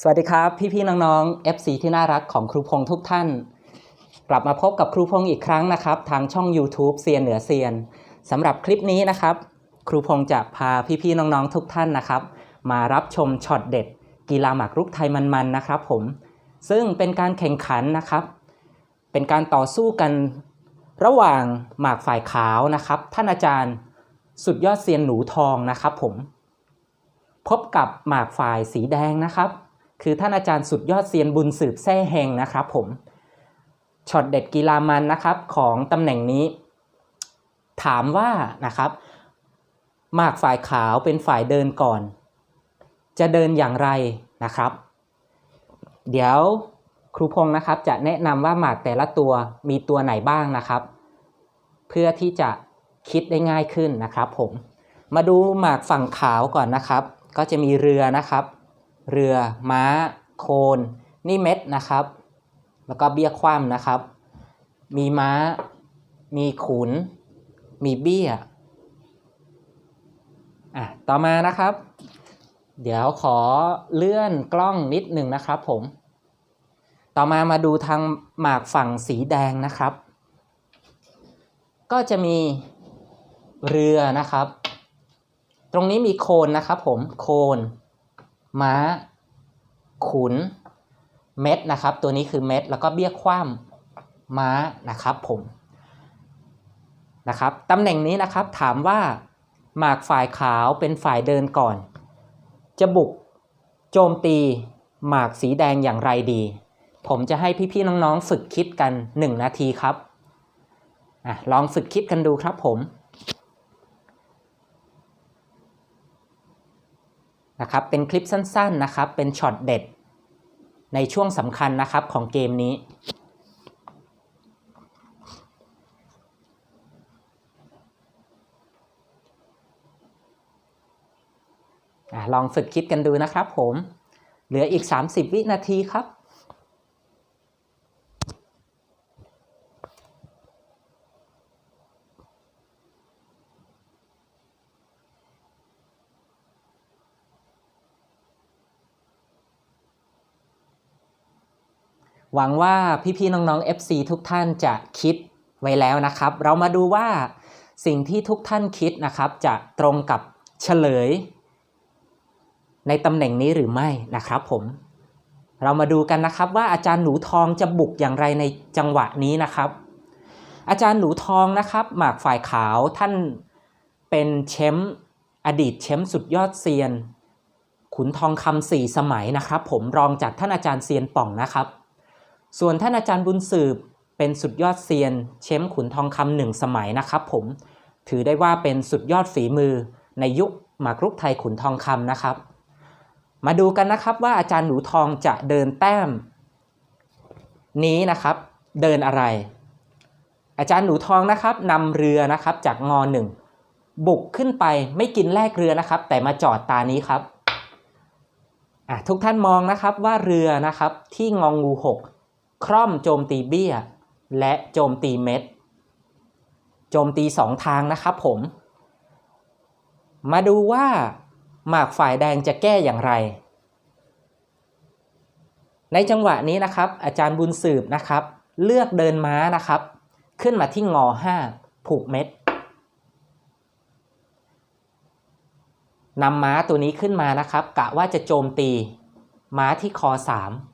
สวัสดีครับ พี่ๆน้องๆ FC ที่น่ารักของครูพงษ์ทุกท่าน กลับมาพบกับครูพงษ์อีกครั้งนะครับ ทางช่อง YouTube เซียนเหนือเซียนสำหรับคลิปนี้นะครับ ครูพงษ์จะพาพี่ๆน้องๆทุกท่านนะครับ มารับชมช็อตเด็ด กีฬาหมากรุกไทยมันๆนะครับ ผม ซึ่งเป็นการแข่งขันนะครับ เป็นการต่อสู้กันระหว่างหมากฝ่ายขาวนะครับ ท่านอาจารย์สุดยอดเซียนหนูทองนะครับ ผม พบกับหมากฝ่ายสีแดงนะครับ คือท่านอาจารย์สุดยอดเซียนบุญสืบแซ่เฮงนะครับผมช็อตเด็ดกีฬามันนะครับของตำแหน่งนี้ ถามว่านะครับหมากฝ่ายขาวเป็นฝ่ายเดินก่อน จะเดินอย่างไรนะครับ เดี๋ยวครูพงศ์นะครับจะแนะนำว่าหมากแต่ละตัวมีตัวไหนบ้างนะครับ เพื่อที่จะคิดได้ง่ายขึ้นนะครับผมมาดูหมากฝั่งขาวก่อนนะครับ ก็จะมีเรือนะครับ เรือ ม้า โคน นี่เม็ดนะครับ แล้วก็เบี้ยคว่ำนะครับ มีม้า มีขุน มีเบี้ย อะ ต่อมานะครับ เดี๋ยวขอเลื่อนกล้องนิดหนึ่งนะครับผม ต่อมามาดูทางหมากฝั่งสีแดงนะครับ ก็จะมีเรือนะครับ ตรงนี้มีโคนนะครับผม โคน ม้า ขุน เม็ดนะครับ ตัวนี้คือเม็ดแล้วก็เบี้ยคว่ำม้านะครับผมนะครับตำแหน่งนี้นะครับถามว่าหมากฝ่ายขาวเป็นฝ่ายเดินก่อน จะบุกโจมตีหมากสีแดงอย่างไรดี ผมจะให้พี่ๆน้องๆฝึกคิดกัน 1 นาทีครับอะลองฝึกคิดกันดูครับผม นะครับเป็นคลิปสั้นๆนะครับเป็นช็อตเด็ด ในช่วงสำคัญนะครับของเกมนี้ลองฝึกคิดกันดูนะครับผม เหลืออีก 30 วินาทีครับ หวังว่าพี่ๆน้องๆ FC ทุกท่านจะคิดไว้แล้วนะครับ เรามาดูว่าสิ่งที่ทุกท่านคิดนะครับ จะตรงกับเฉลย ในตำแหน่งนี้หรือไม่นะครับผม เรามาดูกันนะครับว่าอาจารย์หนูทองจะบุกอย่างไรในจังหวะนี้นะครับ อาจารย์หนูทองนะครับหมากฝ่ายขาวท่านเป็นแชมป์อดีตแชมป์สุดยอดเซียน ขุนทองคำสี่สมัยนะครับ ผมรองจากท่านอาจารย์เซียนป่องนะครับ ส่วนท่านอาจารย์บุญสืบเป็นสุดยอดเซียนแชมขุนทองคำหนึ่งสมัยนะครับผมถือได้ว่าเป็นสุดยอดฝีมือในยุคหมากรุกไทยขุนทองคำนะครับ มาดูกันนะครับว่าอาจารย์หนูทองจะเดินแต้ม นี้นะครับเดินอะไร อาจารย์หนูทองนะครับนำเรือนะครับจากงอหนึ่งบุกขึ้นไปไม่กินแลกเรือนะครับ แต่มาจอดตานี้ครับทุกท่านมองนะครับว่าเรือนะครับที่งองูหก คร่อมโจมตีเบี้ย และโจมตีเม็ด โจมตีสองทางนะครับผม มาดูว่าหมากฝ่ายแดงจะแก้อย่างไร ในจังหวะนี้นะครับ อาจารย์บุญสืบนะครับ เลือกเดินม้านะครับ ขึ้นมาที่งอ5ผูกเม็ดนำม้าตัวนี้ขึ้นมานะครับ กะว่าจะโจมตี ม้าที่คอ3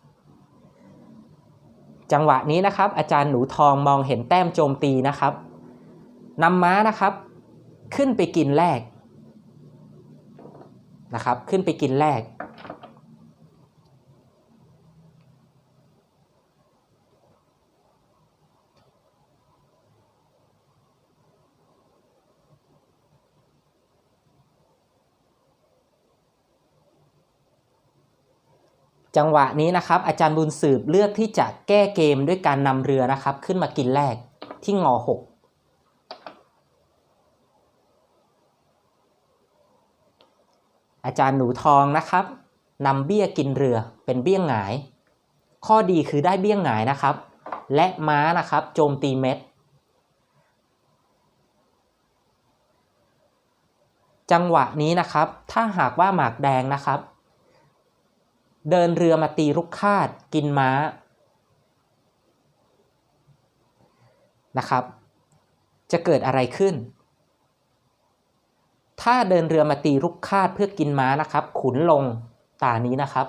จังหวะนี้นะครับ อาจารย์หนูทองมองเห็นแต้มโจมตีนะครับนำม้านะครับ ขึ้นไปกินแรกนะครับ ขึ้นไปกินแรก จังหวะนี้นะครับอาจารย์บุญสืบเลือกที่จะแก้เกมด้วยการนำเรือนะครับ ขึ้นมากินแรกที่งอหกอาจารย์หนูทองนะครับนำเบี้ยกินเรือเป็นเบี้ยงหงาย ข้อดีคือได้เบี้ยงหงายนะครับ และม้านะครับโจมตีเม็ด จังหวะนี้นะครับ ถ้าหากว่าหมากแดงนะครับ เดินเรือมาตีรุกคาดกินม้านะครับ จะเกิดอะไรขึ้น ถ้าเดินเรือมาตีรุกคาดเพื่อกินม้านะครับ ขุนลงตานี้นะครับ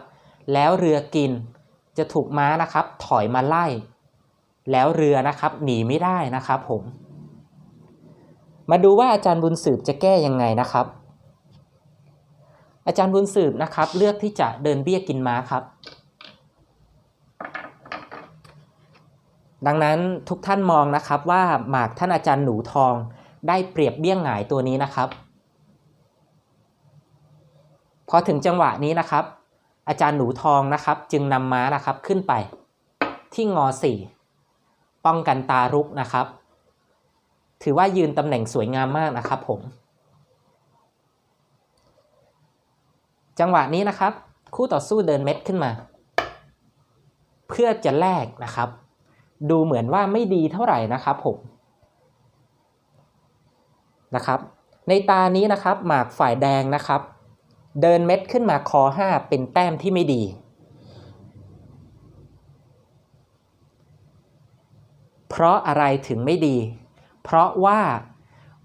แล้วเรือกินจะถูกม้านะครับ ถอยมาไล่ แล้วเรือนะครับหนีไม่ได้นะครับผม มาดูว่าอาจารย์บุญสืบจะแก้ยังไงนะครับ อาจารย์บุญสืบนะครับ เลือกที่จะเดินเบี้ยกินม้าครับ ดังนั้นทุกท่านมองนะครับว่าหมากท่านอาจารย์หนูทองได้เปรียบเบี้ยงหงายตัวนี้นะครับ พอถึงจังหวะนี้นะครับ อาจารย์หนูทองนะครับ จึงนำม้านะครับขึ้นไป ที่งอสี่ป้องกันตารุกนะครับ ถือว่ายืนตำแหน่งสวยงามมากนะครับผม จังหวะนี้นะครับ คู่ต่อสู้เดินเม็ดขึ้นมา เพื่อจะแลกนะครับ ดูเหมือนว่าไม่ดีเท่าไหร่นะครับผมนะครับ ในตานี้นะครับ หมากฝ่ายแดงนะครับ เดินเม็ดขึ้นมาคอ5เป็นแต้มที่ไม่ดี เพราะอะไรถึงไม่ดี เพราะว่า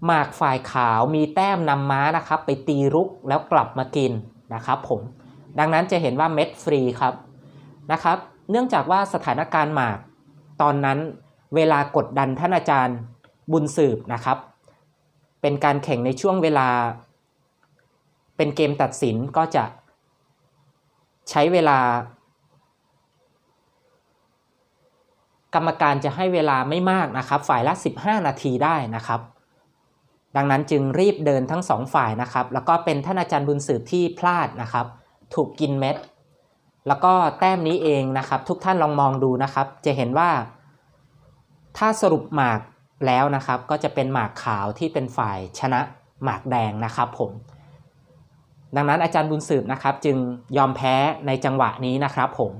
หมากฝ่ายขาวมีแต้มนำม้านะครับ ไปตีรุกแล้วกลับมากิน นะครับผมดังนั้นจะเห็นว่าเม็ดฟรีครับนะครับเนื่องจากว่าสถานการณ์หมาก ตอนนั้นเวลากดดันท่านอาจารย์บุญสืบนะครับ เป็นการแข่งในช่วงเวลา เป็นเกมตัดสินก็จะใช้เวลา กรรมการจะให้เวลาไม่มากนะครับ ฝ่ายละ 15 นาทีได้นะครับ ดังนั้นจึงรีบเดินทั้งสองฝ่ายนะครับ แล้วก็เป็นท่านอาจารย์บุญสืบที่พลาดนะครับ ถูกกินเม็ด แล้วก็แต้มนี้เองนะครับ ทุกท่านลองมองดูนะครับ จะเห็นว่า ถ้าสรุปหมากแล้วนะครับ ก็จะเป็นหมากขาวที่เป็นฝ่ายชนะหมากแดงนะครับผม ดังนั้นอาจารย์บุญสืบนะครับ จึงยอมแพ้ในจังหวะนี้นะครับผม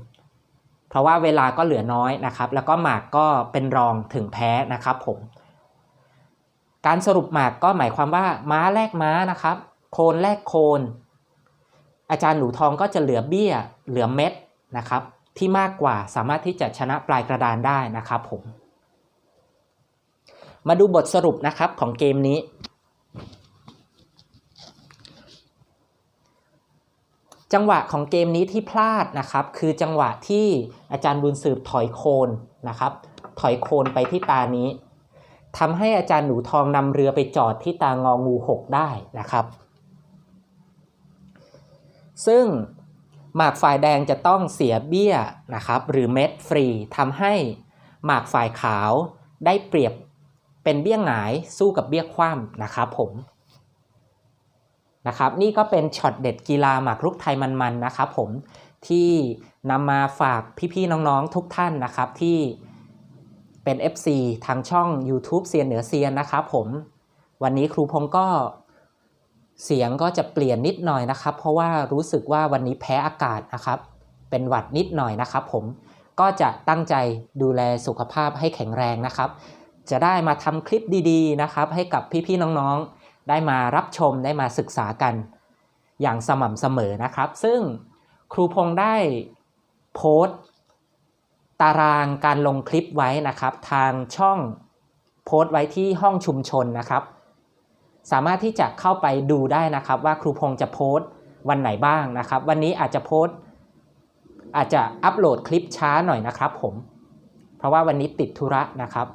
เพราะว่าเวลาก็เหลือน้อยนะครับ แล้วก็หมากก็เป็นรองถึงแพ้นะครับผม การสรุปหมากก็หมายความว่าม้าแลกม้านะครับ โคนแลกโคน อาจารย์หนูทองก็จะเหลือเบี้ย เหลือเม็ดนะครับ ที่มากกว่าสามารถที่จะชนะปลายกระดานได้นะครับผม มาดูบทสรุปนะครับของเกมนี้ จังหวะของเกมนี้ที่พลาดนะครับ คือจังหวะที่อาจารย์บุญสืบถอยโคนนะครับ ถอยโคนไปที่ตานี้ ทำให้อาจารย์หนูทองนำเรือไปจอดที่ตางองูหกได้นะครับ ซึ่งหมากฝ่ายแดงจะต้องเสียเบี้ยนะครับ หรือเม็ดฟรีทำให้หมากฝ่ายขาวได้เปรียบเป็นเบี้ยหงายสู้กับเบี้ยคว่ำนะครับผมนะครับนี่ก็เป็นช็อตเด็ดกีฬาหมากรุกไทยมันๆนะครับผมที่นำมาฝากพี่ๆน้องๆทุกท่านนะครับที่ เป็น FC ทางช่อง YouTube เซียนเหนือเซียนนะครับผมวันนี้ครูพงก็เสียงก็จะเปลี่ยนนิดหน่อยนะครับ เพราะว่ารู้สึกว่าวันนี้แพ้อากาศนะครับ เป็นหวัดนิดหน่อยนะครับ ผมก็จะตั้งใจดูแลสุขภาพให้แข็งแรงนะครับ จะได้มาทำคลิปดีๆนะครับ ให้กับพี่ๆน้องๆ ได้มารับชมได้มาศึกษากัน อย่างสม่ำเสมอนะครับ ซึ่งครูพงได้โพสต์ ตารางการลงคลิปไว้นะครับ ทางช่องโพสต์ไว้ที่ห้องชุมชนนะครับ สามารถที่จะเข้าไปดูได้นะครับว่าครูพงษ์จะโพสต์วันไหนบ้างนะครับ วันนี้อาจจะโพสต์อาจจะอัปโหลดคลิปช้าหน่อยนะครับผม เพราะว่าวันนี้ติดธุระนะครับ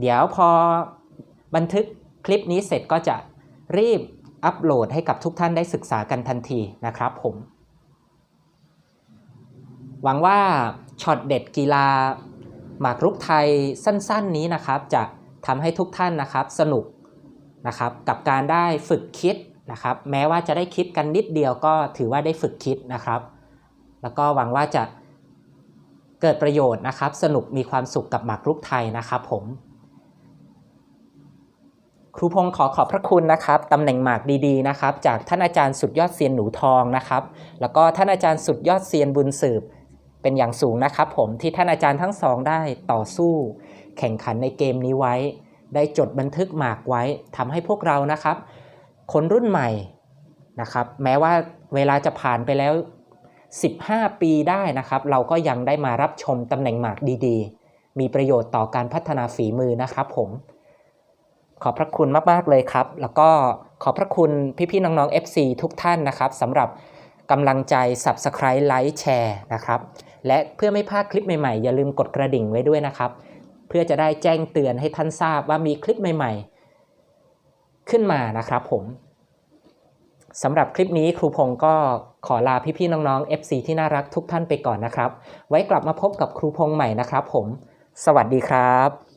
เดี๋ยวพอบันทึกคลิปนี้เสร็จก็จะรีบอัปโหลดให้กับทุกท่านได้ศึกษากันทันทีนะครับผม หวังว่า ช็อตเด็ดกีฬา หมากรุกไทยสั้นๆนี้นะครับจะทำให้ทุกท่านนะครับสนุกนะครับกับการได้ฝึกคิดนะครับ แม้ว่าจะได้คิดกันนิดเดียวก็ถือว่าได้ฝึกคิดนะครับ แล้วก็หวังว่าจะเกิดประโยชน์นะครับ สนุกมีความสุขกับหมากรุกไทยนะครับผม ครูพงศ์ขอขอบพระคุณนะครับตำแหน่งหมากดีๆนะครับ จากท่านอาจารย์สุดยอดเซียนหนูทองนะครับ แล้วก็ท่านอาจารย์สุดยอดเซียนบุญสืบ เป็นอย่างสูงนะครับผมที่ท่านอาจารย์ทั้งสองได้ต่อสู้ แข่งขันในเกมนี้ไว้ ได้จดบันทึกหมากไว้ทำให้พวกเรานะครับ คนรุ่นใหม่นะครับ แม้ว่าเวลาจะผ่านไปแล้ว 15 ปีได้นะครับ เราก็ยังได้มารับชมตำแหน่งหมากดีๆ มีประโยชน์ต่อการพัฒนาฝีมือนะครับผมขอบพระคุณมากๆเลยครับ แล้วก็ขอบพระคุณพี่ๆน้องๆ FC ทุกท่านนะครับสำหรับกำลังใจ Subscribe ไลค์แชร์นะครับ และเพื่อไม่พลาดคลิปใหม่ๆ อย่าลืมกดกระดิ่งไว้ด้วยนะครับ เพื่อจะได้แจ้งเตือนให้ท่านทราบว่ามีคลิปใหม่ๆ ขึ้นมานะครับผมสำหรับคลิปนี้ครูพงศ์ก็ขอลาพี่ๆน้องๆ FC ที่น่ารักทุกท่านไปก่อนนะครับ ไว้กลับมาพบกับครูพงศ์ใหม่นะครับผม สวัสดีครับ